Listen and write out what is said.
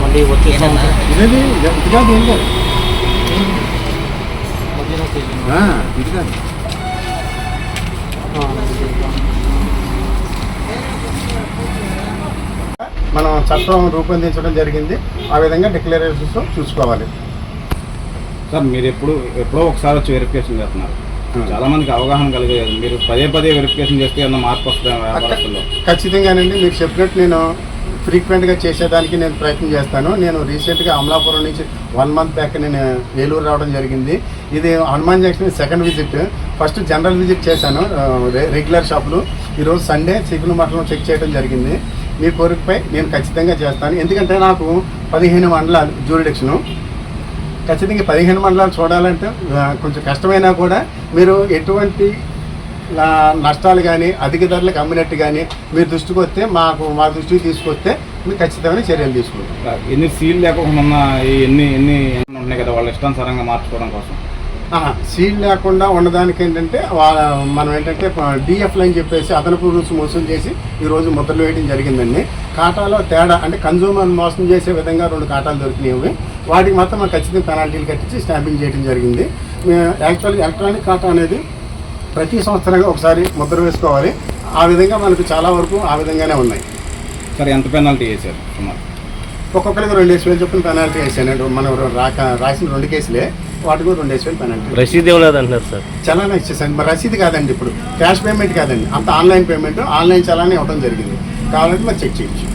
మళ్ళీ ఇది కాదు? మనం చట్టం రూపొందించడం జరిగింది. ఆ విధంగా డిక్లరేషన్స్ చూసుకోవాలి. సార్ మీరు ఎప్పుడు ఎప్పుడో ఒకసారి వచ్చి వెరిఫికేషన్ చేస్తున్నారు. చాలా మందికి అవగాహన కలిగేది మీరు పదే పదే వెరిఫికేషన్ చేస్తే ఏమన్నా మార్పు వస్తుంది వ్యాపారస్తుల్లో? ఖచ్చితంగానండి. మీరు చెప్పినట్టు నేను ఫ్రీక్వెంట్గా చేసేదానికి నేను ప్రయత్నం చేస్తాను. నేను రీసెంట్గా అమలాపురం నుంచి వన్ మంత్ బ్యాక్ నేను ఏలూరు రావడం జరిగింది. ఇది Hanuman junction second visit first general visit చేశాను రెగ్యులర్ షాపులు ఈరోజు సండే చికెన్ మటన్ చెక్ చేయడం జరిగింది. మీ కోరికపై నేను ఖచ్చితంగా చేస్తాను. ఎందుకంటే నాకు పదిహేను మండలాలు జ్యూరిడిక్షను ఖచ్చితంగా పదిహేను మండలాలు చూడాలంటే కొంచెం కష్టమైనా కూడా మీరు ఎటువంటి నష్టాలు కానీ అధిక ధరలకు అమ్మినట్టు కానీ మీరు దృష్టికి వస్తే మాకు మా దృష్టికి తీసుకొస్తే మీకు ఖచ్చితమైన చర్యలు తీసుకుంటాం. సార్, ఎన్ని సీల్ లేకుండా ఎన్ని ఎన్ని ఉన్నాయి కదా వాళ్ళ ఇష్టానుసారంగా మార్చుకోవడం కోసం? సీల్ లేకుండా ఉండడానికి ఏంటంటే వా- మనం ఏంటంటే డిఎఫ్ అని చెప్పేసి అదనపు రూల్స్ మోసం చేసి ఈరోజు ముద్రలు వేయడం జరిగిందండి. కాటాలో తేడా అంటే కన్జ్యూమర్ మోసం చేసే విధంగా రెండు కాటాలు దొరికినాయి వాటికి మాత్రం మనం ఖచ్చితంగా పెనాల్టీలు కట్టించి స్టాంపింగ్ చేయడం జరిగింది. యాక్చువల్గా ఎలక్ట్రానిక్ కాటా అనేది ప్రతి సంవత్సరంగా ఒకసారి ముద్ర వేసుకోవాలి. ఆ విధంగా మనకు చాలా వరకు ఆ విధంగానే ఉన్నాయి. సార్ ఎంత పెనాల్టీ వేశారు సుమారు? ఒక్కొక్కరికి రెండు వేసి వేలు చొప్పున పెనాల్టీ వేసానండి మనం రాక రాసిన రెండు కేసులే. వాటికి రెండు వేసి వేలు పెనాల్టీ రసీదు ఏం లేదంటున్నారు సార్. చలానా ఇచ్చేసాను మరి రసీదు కాదండి ఇప్పుడు. క్యాష్ పేమెంట్ కాదండి. అంత ఆన్లైన్ పేమెంట్ ఆన్లైన్ చలానా ఇవ్వడం జరిగింది. కావాలంటే మరి చెక్ చేయొచ్చు.